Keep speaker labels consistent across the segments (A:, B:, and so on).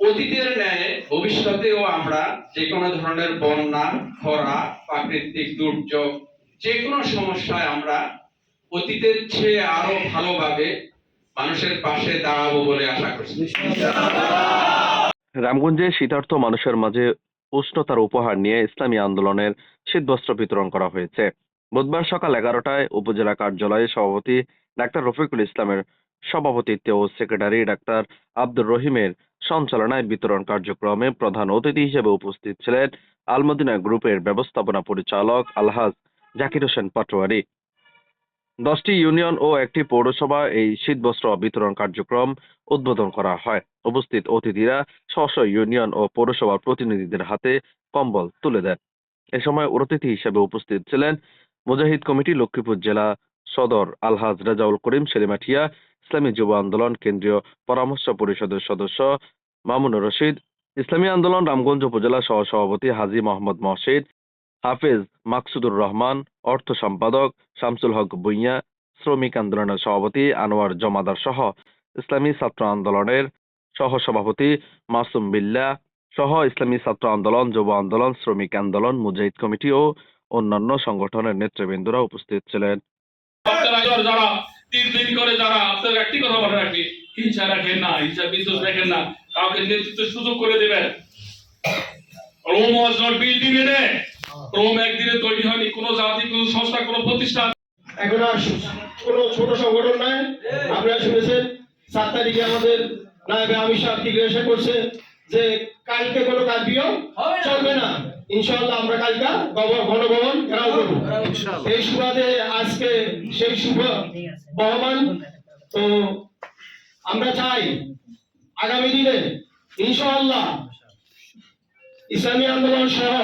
A: অতীতের ন্যায় ভবিষ্যতেও আমরা যে কোনো ধরনের বন্যা, খরা, প্রাকৃতিক দুর্যোগ, যে কোনো সমস্যায় আমরা অতীতের চেয়ে আরও ভালোভাবে মানুষের পাশে দাঁড়াবো বলে আশা করছি।
B: রামগঞ্জে শীতার্থ মানুষের মাঝে উষ্ণতার উপহার নিয়ে ইসলামী আন্দোলনের শীতবস্ত্র বিতরণ করা হয়েছে। বুধবার সকাল এগারোটায় উপজেলা কার্যালয়ে সভাপতি ডাক্তার রফিকুল ইসলামের সভাপতিত্বে ও সেক্রেটারি ডাক্তার আব্দুর রহিমের সঞ্চালনায় বিতরণ কার্যক্রমে প্রধান অতিথি হিসেবে উপস্থিত ছিলেন আলমদিনা গ্রুপের ব্যবস্থাপনা পরিচালক আলহাজ জাকির হোসেন পাটোয়ারি। দশটি ইউনিয়ন ও একটি পৌরসভা এই শীতবস্ত্র বিতরণ কার্যক্রম উদ্বোধন করা হয়। উপস্থিত অতিথিরা স্ব ইউনিয়ন ও পৌরসভার প্রতিনিধিদের হাতে কম্বল তুলে দেন। এ সময় অতিথি হিসেবে উপস্থিত ছিলেন মুজাহিদ কমিটি লক্ষ্মীপুর জেলা সদর আলহাজ রেজাউল করিম সেলিমাঠিয়া ইসলামী যুব আন্দোলন কেন্দ্রীয় পরামর্শ পরিষদের সদস্য মামুনুর রশিদ, ইসলামী আন্দোলন রামগঞ্জ উপজেলা সহ সভাপতি হাজী মোহাম্মদ মহসিদ হাফেজ মাকসুদুর রহমান, অর্থ সম্পাদক শামসুল হক ভুইয়া, শ্রমিক আন্দোলনের সভাপতি আনোয়ার জমাদার সহ ইসলামী ছাত্র আন্দোলনের সহ সভাপতি মাসুম বিল্লা সহ ইসলামী ছাত্র আন্দোলন, যুব আন্দোলন, শ্রমিক আন্দোলন, মুজাহিদ কমিটি ও অন্যান্য সংগঠনের নেতৃবৃন্দরা উপস্থিত ছিলেন।
C: তিন দিন করে যারা আপনার একটি কথা মনে রাখবে হিংসা রাখেন না হিংসা বিদ্বেষ রাখেন না কাউকে নেতৃত্ব সুযোগ করে দেবেন। Rome was not build in a Rome একদিনে তৈরি হয়নি কোনো জাতি কোনো সংস্থা কোনো প্রতিষ্ঠান।
D: এখন আর কোনো ছোট সংগঠন নয় আপনারা শুনেছেন সাত তারিখে আমাদের নায়বে আমি সাহেব জিজ্ঞাসা করছে যে কালকে কোনো কার্যও চলবে না। ইনশাআল্লাহ আমরা কালকে গণভবন ঘেরাও করব। এই সুবাদে আজকে সেই শুভ বহমান। তো আমরা চাই আগামী দিনে ইনশাআল্লাহ ইসলামী আন্দোলন সহ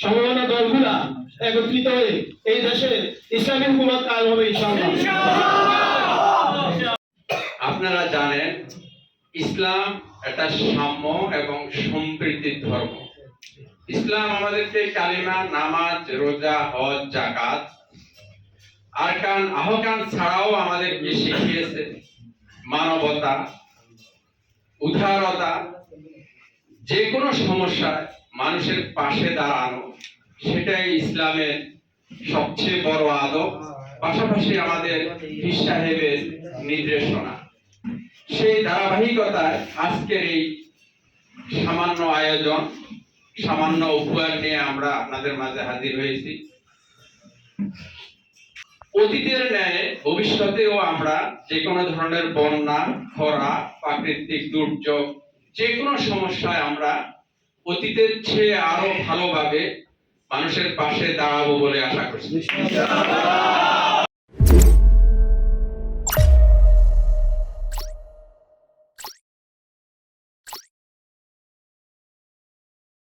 D: সমমনা দলগুলা একত্রিত হয়ে এই দেশে ইসলামী হুকুমত কায়েম হবে
A: আপনারা জানেন, ইসলাম একটা সাম্য এবং সম্প্রীতির ধর্ম। ইসলাম আমাদেরকে কালিমা, নামাজ, রোজা, হজ জাকাত আরকান, আহকান ছাড়াও আমাদেরকে শিখিয়েছে? মানবতা, উদারতা যে কোনো সমস্যায় মানুষের পাশে দাঁড়ানো, সেটাই ইসলামের সবচেয়ে বড় আদব। পাশাপাশি আমাদের সাহেবের নির্দেশনা। সেই ধারাবাহিকতায় আজকের এই সামান্য আয়োজন, সামান্য উপহার নিয়ে আমরা আপনাদের মাঝে হাজির হয়েছি। অতীতের ন্যায়, ভবিষ্যতেও আমরা যে কোনো ধরনের বন্যা, খরা, প্রাকৃতিক দুর্যোগ যে কোনো সমস্যায় আমরা অতীতের চেয়ে আরও ভালোভাবে মানুষের পাশে দাঁড়াবো বলে আশা করছি।